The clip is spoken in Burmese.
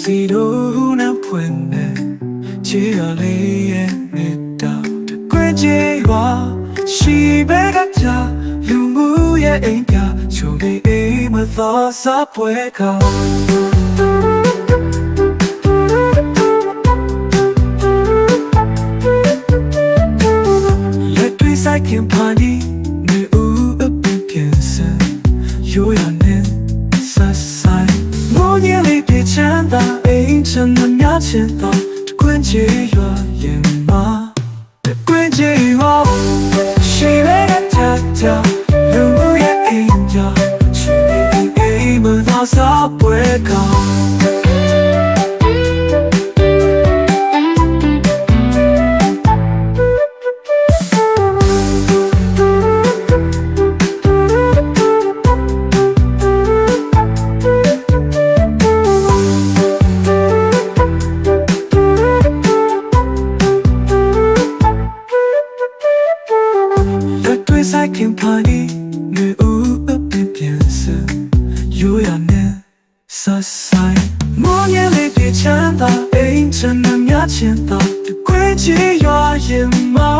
စီတို့နဲ့ဖွင့်နေချီရလေးရဲ့နေတာတကွေးကြီးပါရှိပဲကကြလူမှုရဲ့အိမ်ပြချုံနေအိမ်မသောစားပွဲကောင်းလက်တွေဆိုင်ခင်ပါနီ အိမ်ချမ်းသာများချင်တော့တကွင်းချေရွာရင်မှာတကွင်းချေရွာရှိရဲတဲ့ချာလူမှုရဲ့အိမ်ကြောင့်ရှိ Cause I can party ငွေဦးအပြည့်ပြည့်စရိုးရနေဆဆိုင်မောင်ရလေးပြချမ်းသာအိမ်ချမ်းမြတ်ချင်သာတကွေးချေရွာရင်မှာ